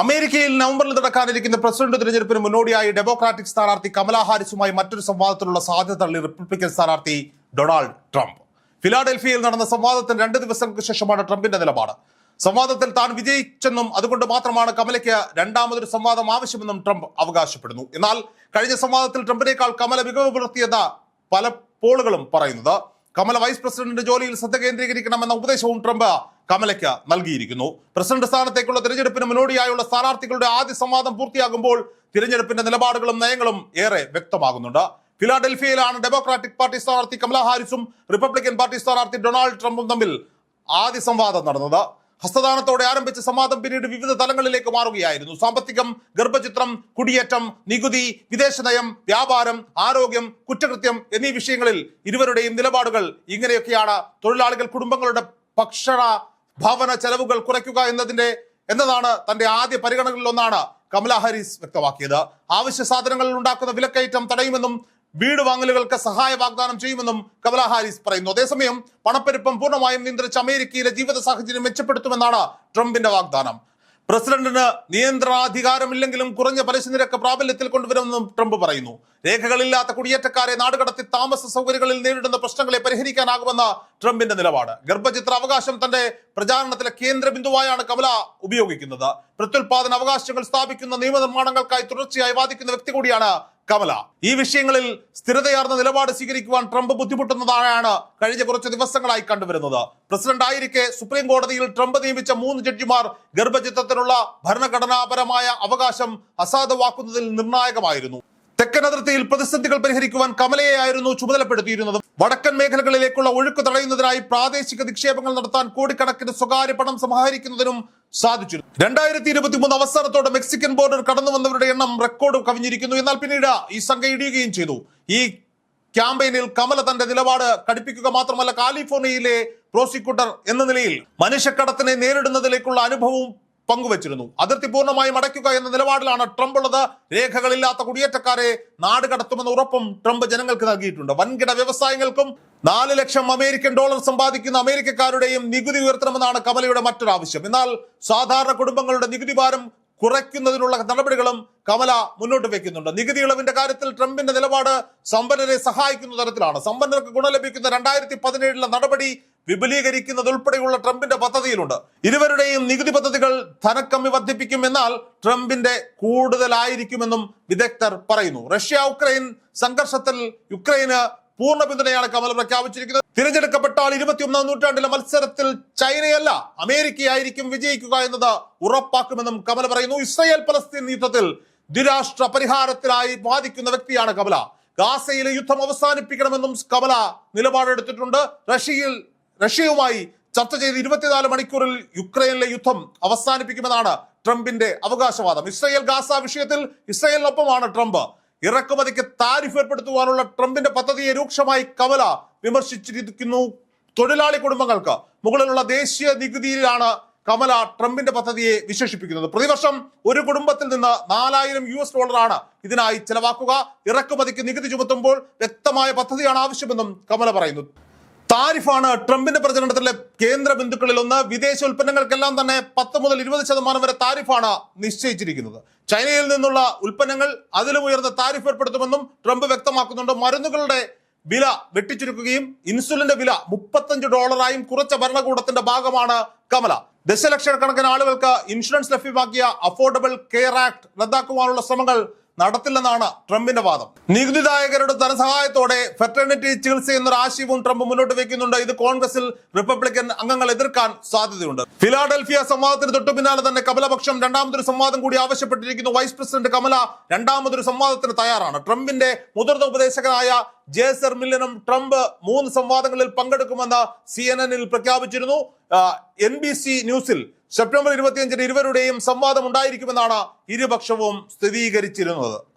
അമേരിക്കയിൽ നവംബറിൽ നടക്കാനിരിക്കുന്ന പ്രസിഡന്റ് തിരഞ്ഞെടുപ്പിന് മുന്നോടിയായി ഡെമോക്രാറ്റിക് സ്ഥാനാർത്ഥി കമലാ ഹാരിസുമായി മറ്റൊരു സംവാദത്തിലുള്ള സാധ്യത തള്ളി റിപ്പബ്ലിക്കൻ സ്ഥാനാർത്ഥി ഡൊണാൾഡ് ട്രംപ്. ഫിലാഡൽഫിയയിൽ നടന്ന സംവാദത്തിന് രണ്ട് ദിവസങ്ങൾക്ക് ശേഷമാണ് ട്രംപിന്റെ നിലപാട്. സംവാദത്തിൽ താൻ വിജയിച്ചെന്നും അതുകൊണ്ട് മാത്രമാണ് കമലയ്ക്ക് രണ്ടാമതൊരു സംവാദം ആവശ്യമെന്നും ട്രംപ് അവകാശപ്പെടുന്നു. എന്നാൽ കഴിഞ്ഞ സംവാദത്തിൽ ട്രംപിനേക്കാൾ കമല മികവ് പുലർത്തിയെന്ന പല പോളുകളും പറയുന്നത് കമല വൈസ് പ്രസിഡന്റിന്റെ ജോലിയിൽ ശ്രദ്ധ കേന്ദ്രീകരിക്കണമെന്ന ഉപദേശവും ട്രംപ് കമലയ്ക്ക് നൽകിയിരിക്കുന്നു. പ്രസിഡന്റ് സ്ഥാനത്തേക്കുള്ള തിരഞ്ഞെടുപ്പിന് മുന്നോടിയായുള്ള സ്ഥാനാർത്ഥികളുടെ ആദ്യ സംവാദം പൂർത്തിയാകുമ്പോൾ തിരഞ്ഞെടുപ്പിന്റെ നിലപാടുകളും നയങ്ങളും ഏറെ വ്യക്തമാകുന്നുണ്ട്. ഫിലാഡൽഫിയയിലാണ് ഡെമോക്രാറ്റിക് പാർട്ടി സ്ഥാനാർത്ഥി കമല ഹാരിസും റിപ്പബ്ലിക്കൻ പാർട്ടി സ്ഥാനാർത്ഥി ഡൊണാൾഡ് ട്രംപും തമ്മിൽ ആദ്യ സംവാദം നടന്നത്. ഹസ്തദാനത്തോടെ ആരംഭിച്ച സംവാദം പിന്നീട് വിവിധ തലങ്ങളിലേക്ക് മാറുകയായിരുന്നു. സാമ്പത്തികം ഗർഭചിത്രം കുടിയേറ്റം നികുതി വിദേശ നയം വ്യാപാരം ആരോഗ്യം കുറ്റകൃത്യം എന്നീ വിഷയങ്ങളിൽ ഇരുവരുടെയും നിലപാടുകൾ ഇങ്ങനെയൊക്കെയാണ്. തൊഴിലാളികൾ കുടുംബങ്ങളുടെ ഭക്ഷണ ഭവന ചെലവുകൾ കുറയ്ക്കുക എന്നതിന്റെ എന്നതാണ് തന്റെ ആദ്യ പരിഗണനകളിൽ ഒന്നാണ് കമല ഹാരിസ് വ്യക്തമാക്കിയത്. അവശ്യ സാധനങ്ങളിൽ ഉണ്ടാക്കുന്ന വിലക്കയറ്റം തടയുമെന്നും വീട് വാങ്ങലുകൾക്ക് സഹായ വാഗ്ദാനം ചെയ്യുമെന്നും കമല ഹാരിസ് പറയുന്നു. അതേസമയം പണപ്പെരുപ്പം പൂർണമായും നിയന്ത്രിച്ച അമേരിക്കയിലെ ജീവിത സാഹചര്യം മെച്ചപ്പെടുത്തുമെന്നാണ് ട്രംപിന്റെ വാഗ്ദാനം. പ്രസിഡന്റിന് നിയന്ത്രണാധികാരമില്ലെങ്കിലും കുറഞ്ഞ പലിശ നിരക്ക് പ്രാബല്യത്തിൽ കൊണ്ടുവരുമെന്നും ട്രംപ് പറയുന്നു. രേഖകളില്ലാത്ത കുടിയേറ്റക്കാരെ നാടുകടത്തി താമസ സൗകര്യങ്ങളിൽ നേരിടുന്ന പ്രശ്നങ്ങളെ പരിഹരിക്കാനാകുമെന്ന ട്രംപിന്റെ നിലപാട്. ഗർഭചിത്ര അവകാശം തന്റെ പ്രചാരണത്തിലെ കേന്ദ്ര ബിന്ദുവായാണ് കമല ഉപയോഗിക്കുന്നത്. പ്രത്യുൽപാദന അവകാശങ്ങൾ സ്ഥാപിക്കുന്ന നിയമനിർമ്മാണങ്ങൾക്കായി തുടർച്ചയായി വാദിക്കുന്ന വ്യക്തി കൂടിയാണ് കമല. ഈ വിഷയങ്ങളിൽ സ്ഥിരതയാർന്ന നിലപാട് സ്വീകരിക്കുവാൻ ട്രംപ് ബുദ്ധിമുട്ടുന്നതാണ് കഴിഞ്ഞ കുറച്ച് ദിവസങ്ങളായി കണ്ടുവരുന്നത്. പ്രസിഡന്റ് ആയിരിക്കെ സുപ്രീം കോടതിയിൽ ട്രംപ് നിയമിച്ച മൂന്ന് ജഡ്ജിമാർ ഗർഭചിത്രത്തിനുള്ള ഭരണഘടനാപരമായ അവകാശം അസാധുവാക്കുന്നതിൽ നിർണായകമായിരുന്നു. തെക്കൻ അതിർത്തിയിൽ പ്രതിസന്ധികൾ പരിഹരിക്കുവാൻ കമലയെയായിരുന്നു ചുമതലപ്പെടുത്തിയിരുന്നത്. വടക്കൻ മേഖലകളിലേക്കുള്ള ഒഴുക്ക് തടയുന്നതിനായി പ്രാദേശിക നിക്ഷേപങ്ങൾ നടത്താൻ കോടിക്കണക്കിന് സ്വകാര്യ പണം സമാഹരിക്കുന്നതിനും സാധിച്ചിരുന്നു രണ്ടായിരത്തി ഇരുപത്തി മൂന്ന് അവസാനത്തോടെ മെക്സിക്കൻ ബോർഡർ കടന്നു വന്നവരുടെ എണ്ണം റെക്കോർഡ് കവിഞ്ഞിരിക്കുന്നു. എന്നാൽ പിന്നീട് ഈ സംഖ്യ ഇടിയുകയും ചെയ്തു. ഈ ക്യാമ്പയിനിൽ കമല തന്റെ നിലപാട് കടുപ്പിക്കുക മാത്രമല്ല കാലിഫോർണിയയിലെ പ്രോസിക്യൂട്ടർ എന്ന നിലയിൽ മനുഷ്യക്കടത്തിനെ നേരിടുന്നതിലേക്കുള്ള അനുഭവവും പങ്കുവച്ചിരുന്നു. അതിർത്തി പൂർണമായും അടയ്ക്കുക എന്ന നിലപാടിലാണ് ട്രംപ് ഉള്ളത്. രേഖകളില്ലാത്ത കുടിയേറ്റക്കാരെ നാട് കടത്തുമെന്ന ഉറപ്പും ട്രംപ് ജനങ്ങൾക്ക് നൽകിയിട്ടുണ്ട്. വൻകിട വ്യവസായങ്ങൾക്കും നാല് ലക്ഷം അമേരിക്കൻ ഡോളർ സമ്പാദിക്കുന്ന അമേരിക്കക്കാരുടെയും നികുതി ഉയർത്തണമെന്നാണ് കമലയുടെ മറ്റൊരു ആവശ്യം. എന്നാൽ സാധാരണ കുടുംബങ്ങളുടെ നികുതി ഭാരം കുറയ്ക്കുന്നതിനുള്ള നടപടികളും കമല മുന്നോട്ട് വെക്കുന്നുണ്ട്. നികുതി ഇളവിന്റെ കാര്യത്തിൽ ട്രംപിന്റെ നിലപാട് സമ്പന്നരെ സഹായിക്കുന്ന തരത്തിലാണ്. സമ്പന്നർക്ക് ഗുണം ലഭിക്കുന്ന രണ്ടായിരത്തി പതിനേഴിലെ നടപടി വിപുലീകരിക്കുന്നത് ഉൾപ്പെടെയുള്ള ട്രംപിന്റെ പദ്ധതിയിലുണ്ട്. ഇരുവരുടെയും നികുതി പദ്ധതികൾ ധനക്കമ്മി വർദ്ധിപ്പിക്കും എന്നാൽ ട്രംപിന്റെ കൂടുതലായിരിക്കുമെന്നും വിദഗ്ധർ പറയുന്നു. റഷ്യ ഉക്രൈൻ സംഘർഷത്തിൽ യുക്രൈന് പൂർണ പിന്തുണയാണ് കമൽ പ്രഖ്യാപിച്ചിരിക്കുന്നത്. തിരഞ്ഞെടുക്കപ്പെട്ടാൽ ഇരുപത്തിയൊന്നാം നൂറ്റാണ്ടിലെ മത്സരത്തിൽ ചൈനയല്ല അമേരിക്കയായിരിക്കും വിജയിക്കുക എന്നത് ഉറപ്പാക്കുമെന്നും കമൽ പറയുന്നു. ഇസ്രയേൽ പലസ്തീൻ യുദ്ധത്തിൽ ദ്വിരാഷ്ട്ര പരിഹാരത്തിനായി വാദിക്കുന്ന വ്യക്തിയാണ് കമല. ഗാസയിലെ യുദ്ധം അവസാനിപ്പിക്കണമെന്നും കമല നിലപാടെടുത്തിട്ടുണ്ട്. റഷ്യയിൽ റഷ്യയുമായി ചർച്ച ചെയ്ത് ഇരുപത്തിനാല് മണിക്കൂറിൽ യുക്രൈനിലെ യുദ്ധം അവസാനിപ്പിക്കുമെന്നാണ് ട്രംപിന്റെ അവകാശവാദം. ഇസ്രയേൽ ഗാസ വിഷയത്തിൽ ഇസ്രയേലിനൊപ്പമാണ് ട്രംപ്. ഇറക്കുമതിക്ക് താരിഫ് ഏർപ്പെടുത്തുവാനുള്ള ട്രംപിന്റെ പദ്ധതിയെ രൂക്ഷമായി കമല വിമർശിച്ചിരിക്കുന്നു. തൊഴിലാളി കുടുംബങ്ങൾക്ക് മുകളിലുള്ള ദേശീയ നികുതിയിലാണ് കമല ട്രംപിന്റെ പദ്ധതിയെ വിശേഷിപ്പിക്കുന്നത്. പ്രതിവർഷം ഒരു കുടുംബത്തിൽ നിന്ന് നാലായിരം യു എസ് ഡോളറാണ് ഇതിനായി ചെലവാക്കുക. ഇറക്കുമതിക്ക് നികുതി ചുമത്തുമ്പോൾ വ്യക്തമായ പദ്ധതിയാണ് ആവശ്യമെന്നും കമല പറയുന്നു. താരിഫാണ് ട്രംപിന്റെ പ്രചരണത്തിലെ കേന്ദ്ര ബിന്ദുക്കളിൽ ഒന്ന്. വിദേശ ഉൽപ്പന്നങ്ങൾക്കെല്ലാം തന്നെ പത്ത് മുതൽ ഇരുപത് ശതമാനം വരെ താരിഫാണ് നിശ്ചയിച്ചിരിക്കുന്നത്. ചൈനയിൽ നിന്നുള്ള ഉൽപ്പന്നങ്ങൾ അതിലും ഉയർന്ന താരിഫ് ഏർപ്പെടുത്തുമെന്നും ട്രംപ് വ്യക്തമാക്കുന്നുണ്ട്. മരുന്നുകളുടെ വില വെട്ടിച്ചുരുക്കുകയും ഇൻസുലിന്റെ വില മുപ്പത്തഞ്ച് ഡോളറായും കുറച്ച ഭരണകൂടത്തിന്റെ ഭാഗമാണ് കമല. ദശലക്ഷക്കണക്കിന് ആളുകൾക്ക് ഇൻഷുറൻസ് ലഭ്യമാക്കിയ അഫോർഡബിൾ കെയർ ആക്ട് റദ്ദാക്കുവാനുള്ള ശ്രമങ്ങൾ നടത്തില്ലെന്നാണ് ട്രംപിന്റെ വാദം. നികുതിദായകരുടെ ധനസഹായത്തോടെ ഫെറ്റർണിറ്റി ചികിത്സ എന്നൊരു ആശയവും ട്രംപ് മുന്നോട്ട് വെക്കുന്നുണ്ട്. ഇത് കോൺഗ്രസിൽ റിപ്പബ്ലിക്കൻ അംഗങ്ങൾ എതിർക്കാൻ സാധ്യതയുണ്ട്. ഫിലാഡൽഫിയ സംവാദത്തിന് തൊട്ടു പിന്നാലെ തന്നെ കമലപക്ഷം രണ്ടാമതൊരു സംവാദം കൂടി ആവശ്യപ്പെട്ടിരിക്കുന്നു. വൈസ് പ്രസിഡന്റ് കമല രണ്ടാമതൊരു സംവാദത്തിന് തയ്യാറാണ്. ട്രംപിന്റെ മുതിർന്ന ഉപദേശകനായ ജേസർ മില്ലനും ട്രംപ് മൂന്ന് സംവാദങ്ങളിൽ പങ്കെടുക്കുമെന്ന് സി എൻ എന്നിൽ പ്രഖ്യാപിച്ചിരുന്നു. എൻ ബി സി ന്യൂസിൽ സെപ്റ്റംബർ ഇരുപത്തിയഞ്ചിന് ഇരുവരുടെയും സംവാദം ഉണ്ടായിരിക്കുമെന്നാണ് ഇരുപക്ഷവും സ്ഥിരീകരിച്ചിരുന്നത്.